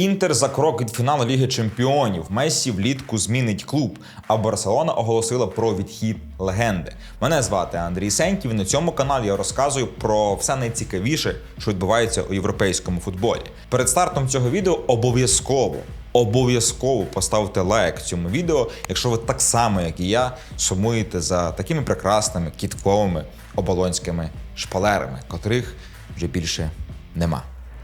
Інтер за крок від фіналу Ліги Чемпіонів. Месі влітку змінить клуб. А Барселона оголосила про відхід легенди. Мене звати Андрій Сеньків. На цьому каналі я розказую про все найцікавіше, що відбувається у європейському футболі. Перед стартом цього відео обов'язково. Обов'язково поставте лайк цьому відео, якщо ви так само, як і я, сумуєте за такими прекрасними кітковими оболонськими шпалерами, котрих вже більше нема.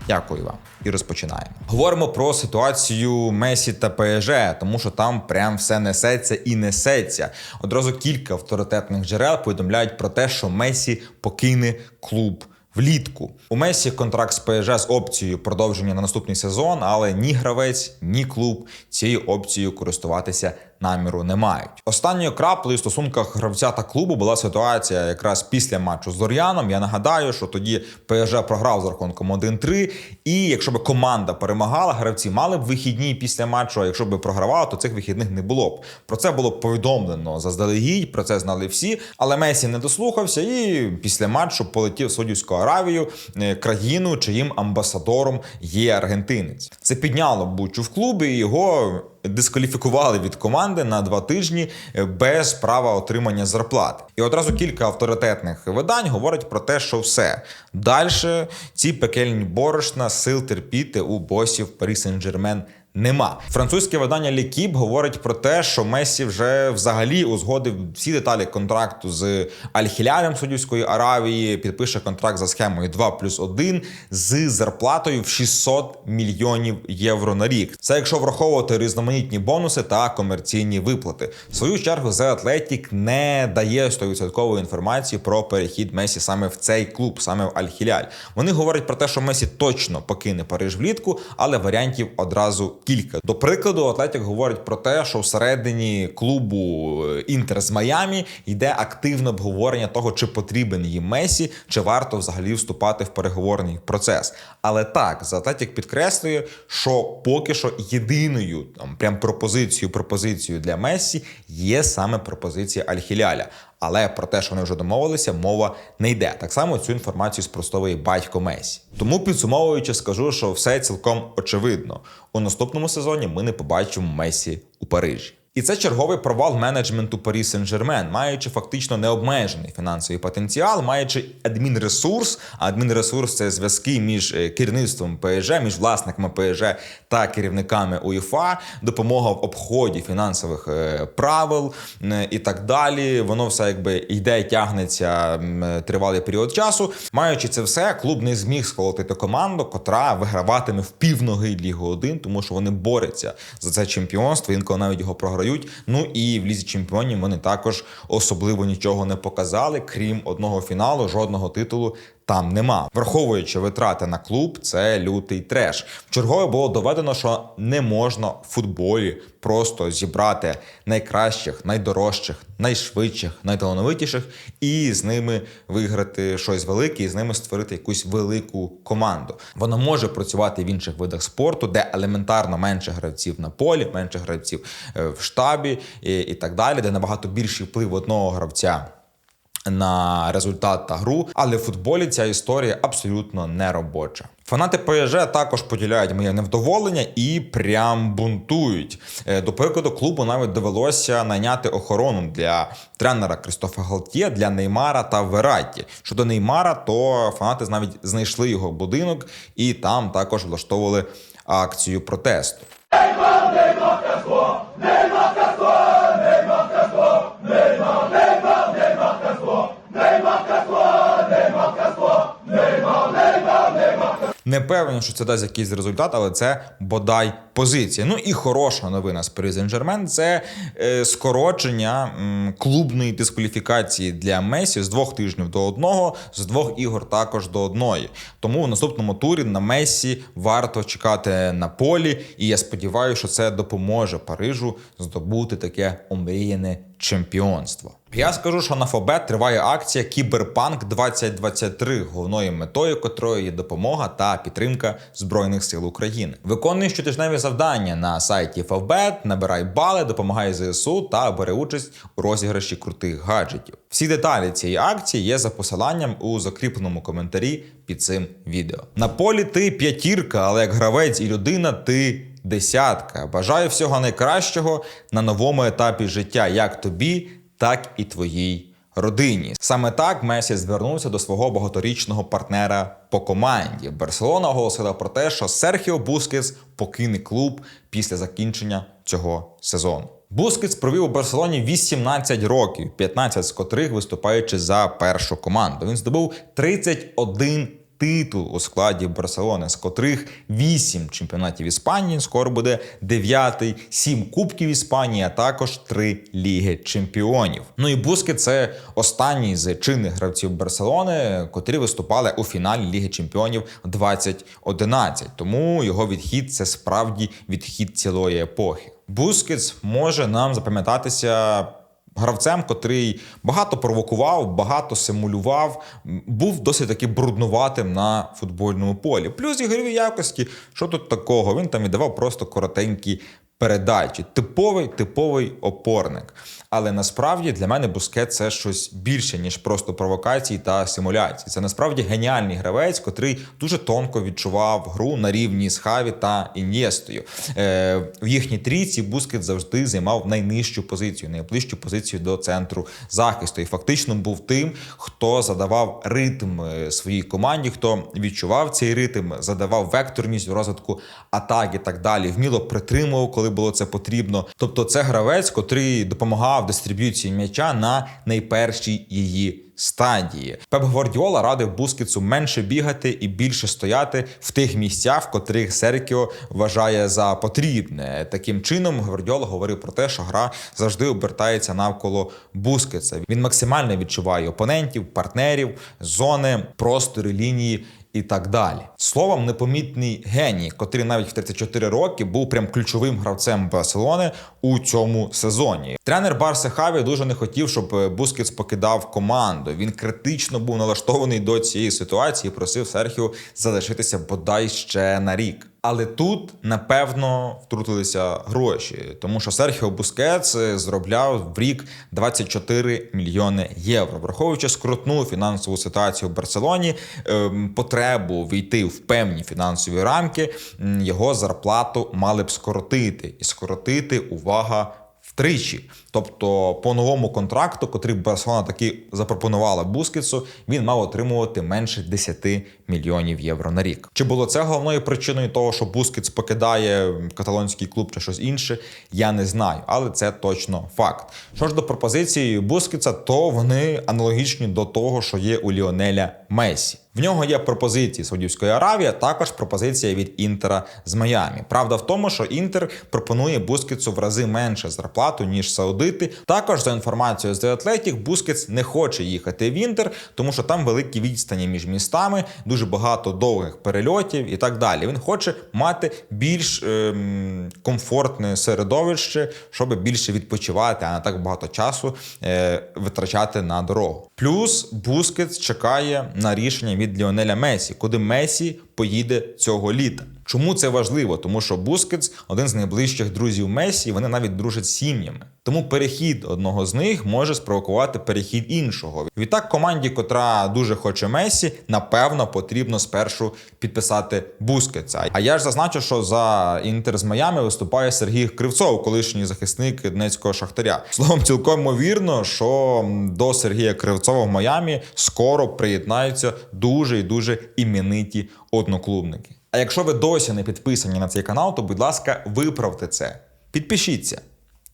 Дякую вам і розпочинаємо. Говоримо про ситуацію Месі та ПСЖ, тому що там прям все несеться і несеться. Одразу кілька авторитетних джерел повідомляють про те, що Месі покине клуб. Влітку у Месі контракт з ПСЖ з опцією продовження на наступний сезон, але ні гравець, ні клуб цією опцією користуватися наміру не мають. Останньою краплею в стосунках гравця та клубу була ситуація якраз після матчу з Лор'яном. Я нагадаю, що тоді ПСЖ програв з рахунком 1-3. І якщо б команда перемагала, гравці мали б вихідні після матчу. А якщо б програвала, то цих вихідних не було б. Про це було повідомлено заздалегідь. Про це знали всі. Але Месі не дослухався і після матчу полетів в Саудівську Аравію, е, країну, чиїм амбасадором є аргентинець. Це підняло бучу в клубі. і Його дискваліфікували від команди на два тижні е, без права отримання зарплати. І одразу кілька авторитетних видань говорять про те, що все далі ці пекельні борошна сил терпіти у босів Парі Сен-Жермен Нема французьке видання Лікіп говорить про те, що Месі вже взагалі узгодив всі деталі контракту з Аль-Хілялем Саудівської Аравії. Підпише контракт за схемою 2 плюс 1 з зарплатою в 600 мільйонів євро на рік. Це якщо враховувати різноманітні бонуси та комерційні виплати. В свою чергу The Athletic не дає 100% інформації про перехід Месі саме в цей клуб, саме в Аль-Хіляль. Вони говорять про те, що Месі точно покине Париж влітку, але варіантів одразу кілька. До прикладу, Атлетік говорить про те, що всередині клубу е, Інтер з Майамі йде активне обговорення того, чи потрібен їм Месі, чи варто взагалі вступати в переговорний процес. Але так, за Атлетік підкреслює, що поки що єдиною там прям пропозицією пропозицією для Месі є саме пропозиція Аль-Хіляля. Але про те, що вони вже домовилися, мова не йде. Так само цю інформацію спростовує батько Месі. Тому підсумовуючи, скажу, що все цілком очевидно. У наступному сезоні ми не побачимо Месі у Парижі. І це черговий провал менеджменту Парі Сен-Жермен, маючи фактично необмежений фінансовий потенціал, маючи адмінресурс. Адмінресурс це зв'язки між е, керівництвом ПСЖ, між власниками ПСЖ та керівниками УЄФА, допомога в обході фінансових е, правил е, і так далі. Воно все якби йде, тягнеться тривалий період часу. Маючи це все, клуб не зміг сколотити команду, котра виграватиме в півноги Лігу 1, тому що вони борються за це чемпіонство. Інколи навіть його програють програють. Ну і в лізі чемпіонів вони також особливо нічого не показали, крім одного фіналу, жодного титулу. Там нема, враховуючи витрати на клуб, це лютий треш. Вчергове було доведено, що не можна в футболі просто зібрати найкращих, найдорожчих, найшвидших, найталановитіших і з ними виграти щось велике, і з ними створити якусь велику команду. Вона може працювати в інших видах спорту, де елементарно менше гравців на полі, менше гравців е, в штабі і, і так далі, де набагато більший вплив одного гравця на результат та гру, але в футболі ця історія абсолютно не робоча. Фанати ПСЖ також поділяють моє невдоволення і прям бунтують. Е, до прикладу, клубу навіть довелося найняти охорону для тренера Кристофа Галтє, для Неймара та Вераті. Щодо Неймара, то фанати навіть знайшли його будинок і там також влаштовували акцію протесту. Не певен, що це дасть якийсь результат, але це бодай позиція. Ну і хороша новина з Paris Saint-Germain – це е, скорочення клубної дискваліфікації для Месі з двох тижнів до одного, з двох ігор також до одної. Тому в наступному турі на Месі варто чекати на полі, і я сподіваюся, що це допоможе Парижу здобути таке омріяне чемпіонство. Я скажу, що на Фобет триває акція Кіберпанк 2023, головною метою котрої є допомога та підтримка збройних сил України. Виконує щотижневі завдання на сайті Favbet, набирай бали, допомагай ЗСУ та бери участь у розіграші крутих гаджетів. Всі деталі цієї акції є за посиланням у закріпленому коментарі під цим відео. На полі ти п'ятірка, але як гравець і людина ти десятка. Бажаю всього найкращого на новому етапі життя, як тобі, так і твоїй родині. Саме так Месі звернувся до свого багаторічного партнера по команді. Барселона оголосила про те, що Серхіо Бускетс покине клуб після закінчення цього сезону. Бускетс провів у Барселоні 18 років, 15 з котрих виступаючи за першу команду. Він здобув 31 титул у складі Барселони, з котрих 8 чемпіонатів Іспанії, скоро буде 9, 7 кубків Іспанії, а також 3 ліги чемпіонів. Ну і Бускет це останній з чинних гравців Барселони, котрі виступали у фіналі Ліги Чемпіонів 2011. Тому його відхід це справді відхід цілої епохи. Бускетс може нам запам'ятатися гравцем, котрий багато провокував, багато симулював, був досить таки бруднуватим на футбольному полі. Плюс ігрові якості, що тут такого? Він там віддавав просто коротенькі передачі. Типовий типовий опорник. Але насправді для мене Бускет це щось більше, ніж просто провокації та симуляції. Це насправді геніальний гравець, котрий дуже тонко відчував гру на рівні з Хаві та Ін'єстою. Е, в їхній трійці Бускет завжди займав найнижчу позицію, найближчу позицію до центру захисту. І фактично був тим, хто задавав ритм е, своїй команді, хто відчував цей ритм, задавав векторність розвитку атак і так далі. Вміло притримував, коли було це потрібно. Тобто, це гравець, котрий допомагав дистриб'юції м'яча на найпершій її стадії. Пеп Гвардіола радив Бускетсу менше бігати і більше стояти в тих місцях, в котрих Серкіо вважає за потрібне. Таким чином, Гвардіола говорив про те, що гра завжди обертається навколо Бускетса. Він максимально відчуває опонентів, партнерів, зони, простори, лінії. І так далі. Словом, непомітний геній, котрий навіть в 34 роки був прям ключовим гравцем Барселони у цьому сезоні. Тренер Барса Хаві дуже не хотів, щоб Бускетс покидав команду. Він критично був налаштований до цієї ситуації. і Просив Серхіо залишитися бодай ще на рік. Але тут напевно втрутилися гроші, тому що Серхіо Бускетс зробляв в рік 24 мільйони євро, враховуючи скрутну фінансову ситуацію в Барселоні, ем, потребу війти в певні фінансові рамки, його зарплату мали б скоротити і скоротити увага. Втричі, тобто по новому контракту, котрий Барселона таки запропонувала Бускетсу, він мав отримувати менше 10 мільйонів євро на рік. Чи було це головною причиною того, що Бускетс покидає каталонський клуб чи щось інше? Я не знаю, але це точно факт. Що ж до пропозиції Бускетса, то вони аналогічні до того, що є у Ліонеля Месі. В нього є пропозиції Саудівської Аравії, також пропозиція від Інтера з Майамі. Правда в тому, що Інтер пропонує Бускетсу в рази менше зарплату, ніж Саудити. Також за інформацією з The Athletic, Бускетс не хоче їхати в Інтер, тому що там великі відстані між містами, дуже багато довгих перельотів і так далі. Він хоче мати більш ем, комфортне середовище, щоб більше відпочивати, а не так багато часу е, витрачати на дорогу. Плюс Бускетс чекає на рішення від Ліонеля Месі, куди Месі поїде цього літа. Чому це важливо? Тому що Бускетс один з найближчих друзів Месі, вони навіть дружать з сім'ями. Тому перехід одного з них може спровокувати перехід іншого. Відтак, команді, котра дуже хоче Месі, напевно, потрібно спершу підписати Бускетса. А я ж зазначу, що за інтер з Майами виступає Сергій Кривцов, колишній захисник Донецького шахтаря. Словом, цілком ймовірно, що до Сергія Кривцова в Майамі скоро приєднаються дуже і дуже імениті одноклубники. А якщо ви досі не підписані на цей канал, то будь ласка, виправте це. Підпишіться.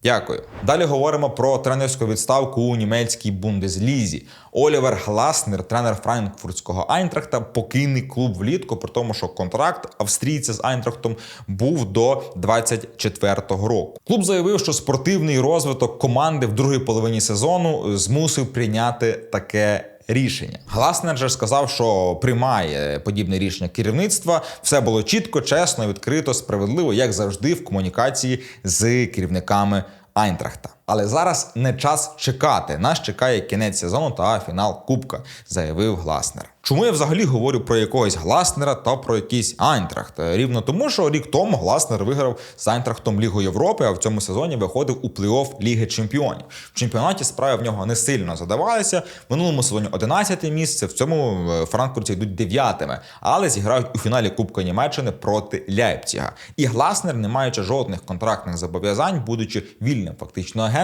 Дякую. Далі говоримо про тренерську відставку у німецькій бундеслізі. Олівер Гласнер, тренер франкфуртського Айнтрахта, покине клуб влітку, при тому, що контракт австрійця з Айнтрахтом був до 24-го року. Клуб заявив, що спортивний розвиток команди в другій половині сезону змусив прийняти таке. Рішення Гласнер сказав, що приймає подібне рішення керівництва. Все було чітко, чесно, відкрито, справедливо, як завжди, в комунікації з керівниками Айнтрахта. Але зараз не час чекати. Нас чекає кінець сезону та фінал Кубка, заявив Гласнер. Чому я взагалі говорю про якогось Гласнера та про якийсь Айнтрахт? Рівно тому, що рік тому Гласнер виграв з Айнтрахтом Лігу Європи, а в цьому сезоні виходив у плей-офф Ліги Чемпіонів. В чемпіонаті справи в нього не сильно задавалися. В минулому сезоні 11 місце, в цьому е, франкфурті йдуть дев'ятими, але зіграють у фіналі Кубка Німеччини проти Ляйпціга. І Гласнер, не маючи жодних контрактних зобов'язань, будучи вільним фактично агентом,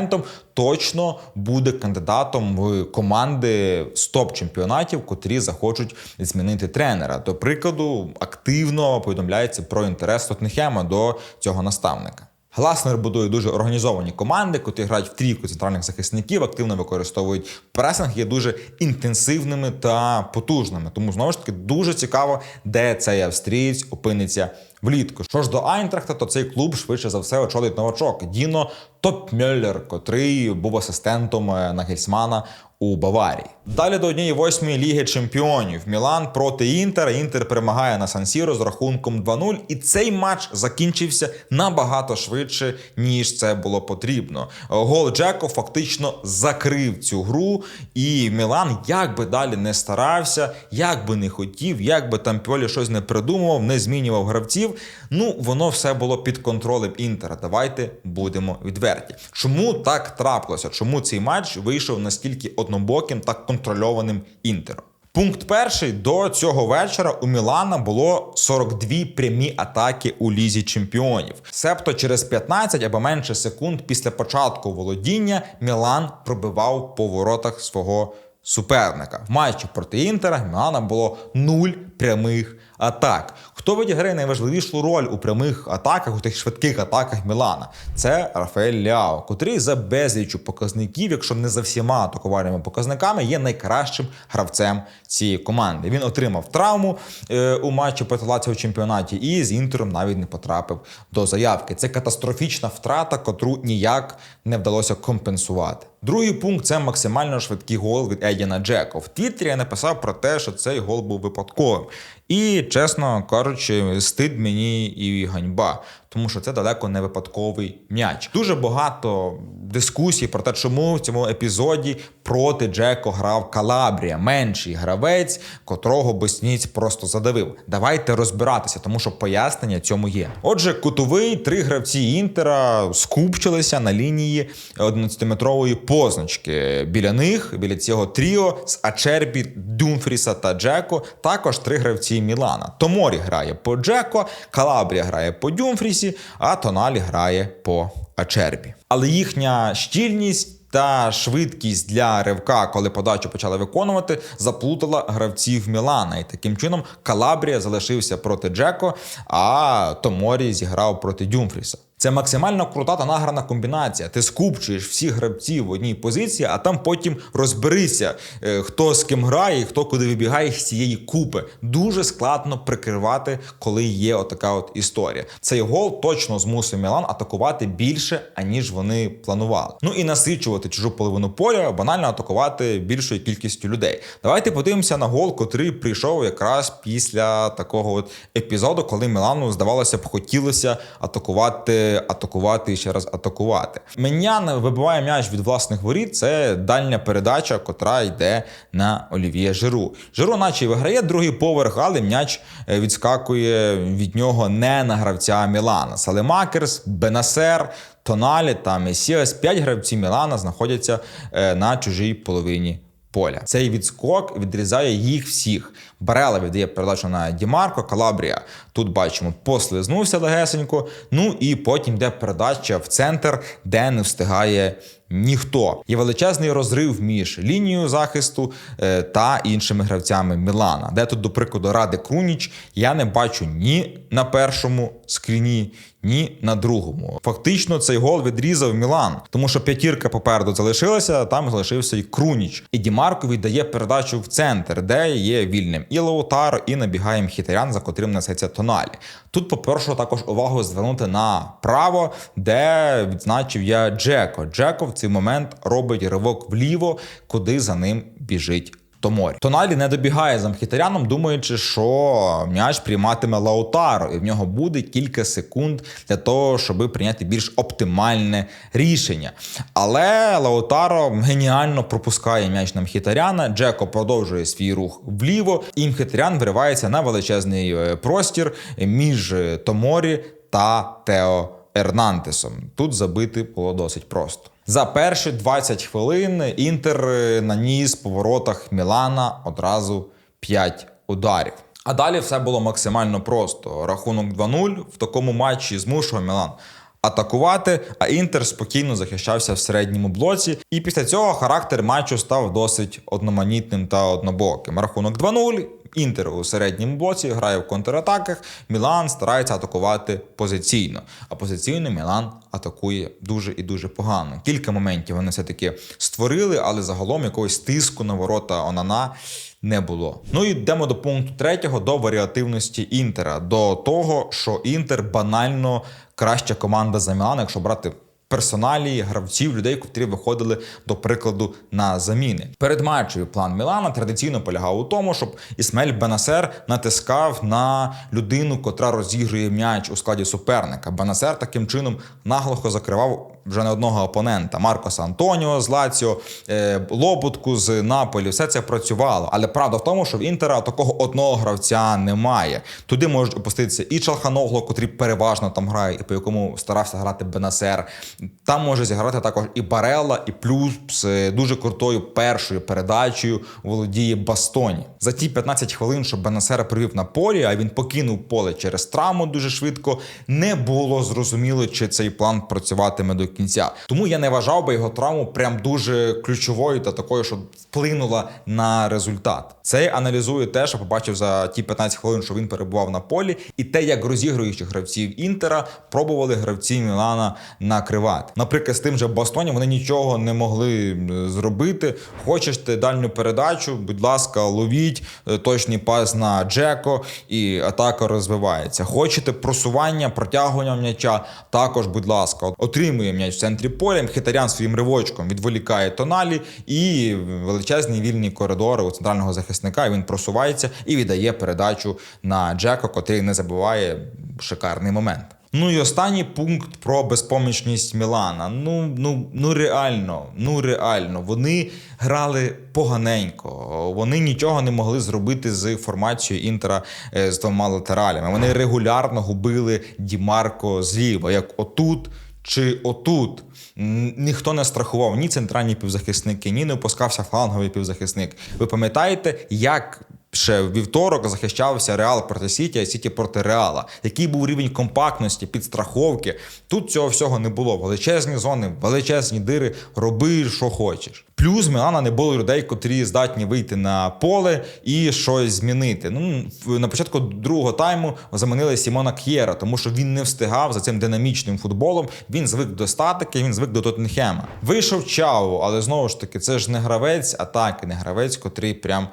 точно буде кандидатом в команди з топ-чемпіонатів, котрі захочуть змінити тренера. До прикладу, активно повідомляється про інтерес Тоттенхема до цього наставника. Гласнер будує дуже організовані команди, котрі грають в трійку центральних захисників, активно використовують пресинг, є дуже інтенсивними та потужними. Тому знову ж таки дуже цікаво, де цей австрієць опиниться влітку. Що ж до Айнтрахта, то цей клуб швидше за все очолить новачок Діно Топмюллер, котрий був асистентом е, Нагельсмана у Баварії. Далі до однієї восьмої ліги чемпіонів Мілан проти Інтера. Інтер перемагає на Сан-Сіро з рахунком 2-0. І цей матч закінчився набагато швидше, ніж це було потрібно. Гол Джеко фактично закрив цю гру, і Мілан, як би далі не старався, як би не хотів, як би там Пьолі щось не придумував, не змінював гравців. Ну воно все було під контролем Інтера. Давайте будемо відверті. Чому так трапилося? Чому цей матч вийшов настільки однобоким та контрольованим інтером? Пункт перший до цього вечора у Мілана було 42 прямі атаки у лізі чемпіонів. Себто через 15 або менше секунд після початку володіння Мілан пробивав по воротах свого суперника. В матчі проти Інтера Мілана було нуль прямих атак. Хто відіграє найважливішу роль у прямих атаках, у тих швидких атаках Мілана? Це Рафаель Ляо, котрий за безлічю показників, якщо не за всіма атакувальними показниками, є найкращим гравцем цієї команди. Він отримав травму е, у матчі проти Лаціо в чемпіонаті і з інтером навіть не потрапив до заявки. Це катастрофічна втрата, котру ніяк не вдалося компенсувати. Другий пункт це максимально швидкий гол від Едіна Джеко. В Твіттері я написав про те, що цей гол був випадковим. І, чесно кажучи, стид мені і ганьба, тому що це далеко не випадковий м'яч. Дуже багато дискусій про те, чому в цьому епізоді проти Джеко грав Калабрія, менший гравець, котрого Босніць просто задавив. Давайте розбиратися, тому що пояснення цьому є. Отже, кутовий три гравці інтера скупчилися на лінії 11-метрової позначки. Біля них, біля цього тріо з Ачербі, Дюмфріса та Джеко, також три гравці Мілана. Томорі грає по Джеко, Калабрія грає по Дюмфрісі, а Тоналі грає по Ачербі. Але їхня щільність. Та швидкість для ривка, коли подачу почали виконувати, заплутала гравців Мілана. І таким чином Калабрія залишився проти Джеко, а Томорі зіграв проти Дюмфріса. Це максимально крута та награна комбінація. Ти скупчуєш всіх гравців в одній позиції, а там потім розберися, е, хто з ким грає, хто куди вибігає з цієї купи. Дуже складно прикривати, коли є отака от історія. Цей гол точно змусив Мілан атакувати більше, аніж вони планували. Ну і насичувати чужу половину поля, банально атакувати більшою кількістю людей. Давайте подивимося на гол, котрий прийшов якраз після такого от епізоду, коли Мілану здавалося б хотілося атакувати атакувати і ще раз атакувати. Менян вибиває м'яч від власних воріт. Це дальня передача, котра йде на Олів'є Жиру. Жиру, наче виграє другий поверх, але м'яч е, відскакує від нього не на гравця Мілана. Салемакерс, Бенасер. Тоналі та Месіас, п'ять гравців Мілана знаходяться е, на чужій половині поля. Цей відскок відрізає їх всіх. Барела віддає передачу на Дімарко, Калабрія. Тут бачимо, послизнувся легесенько. Ну і потім йде передача в центр, де не встигає ніхто. Є величезний розрив між лінією захисту е, та іншими гравцями Мілана. Де тут, до прикладу, Ради Круніч, я не бачу ні на першому скріні, ні на другому. Фактично, цей гол відрізав Мілан, тому що п'ятірка попереду залишилася, а там залишився і Круніч. І Дімарко віддає передачу в центр, де є вільним і Лаутаро, і набігає Мхітарян, за котрим несеться тоналі. Тут, по-перше, також увагу звернути на право, де відзначив я Джеко. Джеко в цей момент робить ривок вліво, куди за ним біжить Томорі. Тоналі не добігає за Мхітаряном, думаючи, що м'яч прийматиме Лаутаро, і в нього буде кілька секунд для того, щоб прийняти більш оптимальне рішення. Але Лаутаро геніально пропускає м'яч на Мхітаряна. Джеко продовжує свій рух вліво, і Мхітарян виривається на величезний е, простір між е, Томорі та Тео Ернантесом. Тут забити було досить просто. За перші 20 хвилин Інтер е, наніс по воротах Мілана одразу 5 ударів. А далі все було максимально просто. Рахунок 2-0 в такому матчі змушував Мілан атакувати, а Інтер спокійно захищався в середньому блоці. І після цього характер матчу став досить одноманітним та однобоким. Рахунок 2-0. Інтер у середньому блоці грає в контратаках. Мілан старається атакувати позиційно. А позиційно Мілан атакує дуже і дуже погано. Кілька моментів вони все-таки створили, але загалом якогось тиску на ворота Онана не було. Ну і йдемо до пункту третього до варіативності Інтера, до того, що Інтер банально краща команда за Мілан, якщо брати. Персоналі, гравців, людей, котрі виходили до прикладу на заміни. Перед матчем план Мілана традиційно полягав у тому, щоб Ісмель Бенасер натискав на людину, котра розігрує м'яч у складі суперника. Бенасер таким чином наглухо закривав вже не одного опонента: Маркоса Антоніо з Лаціо, е, Лобутку з Наполі. Все це працювало. Але правда в тому, що в Інтера такого одного гравця немає. Туди можуть опуститися і Чалханогло, котрий переважно там грає, і по якому старався грати Бенасер. Там може зіграти також і Барелла, і плюс з дуже крутою першою передачею володіє Бастоні. За ті 15 хвилин, що Бенасер привів на полі, а він покинув поле через травму дуже швидко. Не було зрозуміло, чи цей план працюватиме до кінця. Тому я не вважав би його травму прям дуже ключовою та такою, що вплинула на результат. Це аналізує те, що побачив за ті 15 хвилин, що він перебував на полі, і те, як розігруючи гравців Інтера пробували гравці Мілана накривати. Наприклад, з тим же Бастоні вони нічого не могли зробити. Хочете дальню передачу, будь ласка, ловіть е, точний пас на Джеко, і атака розвивається. Хочете просування, протягування м'яча, також, будь ласка, отримує м'яч в центрі поля. Мхітарян своїм ривочком відволікає тоналі і величезні вільні коридори у центрального захисника. І він просувається і віддає передачу на Джеко, котрий не забуває шикарний момент. Ну і останній пункт про безпомічність Мілана. Ну ну ну реально, ну реально. Вони грали поганенько. Вони нічого не могли зробити з формацією інтера е, з двома латералями. Вони регулярно губили Дімарко зліва, як отут. Чи отут ніхто не страхував ні центральні півзахисники, ні не опускався фланговий півзахисник. Ви пам'ятаєте, як ще в вівторок захищався Реал проти Сіті, а Сіті проти Реала. Який був рівень компактності, підстраховки? Тут цього всього не було. Величезні зони, величезні дири, роби, що хочеш. Плюс Мілана не було людей, котрі здатні вийти на поле і щось змінити. Ну на початку другого тайму заманили Сімона К'єра, тому що він не встигав за цим динамічним футболом. Він звик до статики, він звик до Тоттенхема. Вийшов Чао, але знову ж таки, це ж не гравець атаки, не гравець, котрий прям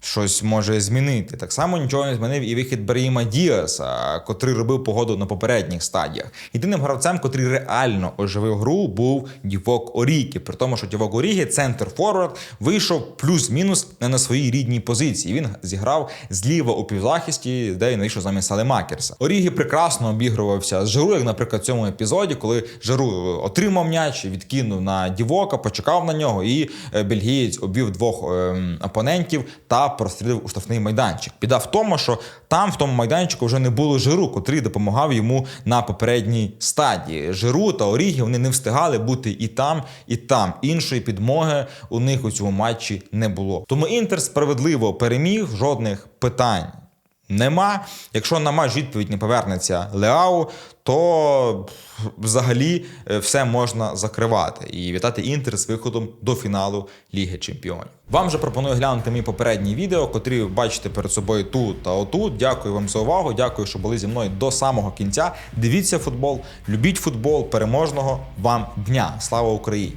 щось може змінити. Так само нічого не змінив і вихід Беріма Діаса, котрий робив погоду на попередніх стадіях. Єдиним гравцем, котрий реально оживив гру, був Дівок Орікі. При тому, що Дівок Орігі, центр форвард, вийшов плюс-мінус не на своїй рідній позиції. Він зіграв зліва у півзахисті, де він вийшов замість Салемакерса. Орігі прекрасно обігрувався з Жару, як, наприклад, в цьому епізоді, коли Жару отримав м'яч, відкинув на Дівока, почекав на нього, і е, бельгієць обвів двох ем, опонентів та прострілив у штрафний майданчик. Біда в тому, що там, в тому майданчику, вже не було жиру, котрий допомагав йому на попередній стадії. Жиру та Орігі вони не встигали бути і там, і там. Іншої підмоги у них у цьому матчі не було. Тому інтер справедливо переміг жодних питань. Нема. Якщо на матч відповідь не повернеться Леау, то взагалі е, все можна закривати і вітати інтер з виходом до фіналу Ліги Чемпіонів. Вам же пропоную глянути мої попередні відео, котрі ви бачите перед собою тут та отут. Дякую вам за увагу. Дякую, що були зі мною до самого кінця. Дивіться футбол, любіть футбол, переможного вам дня. Слава Україні!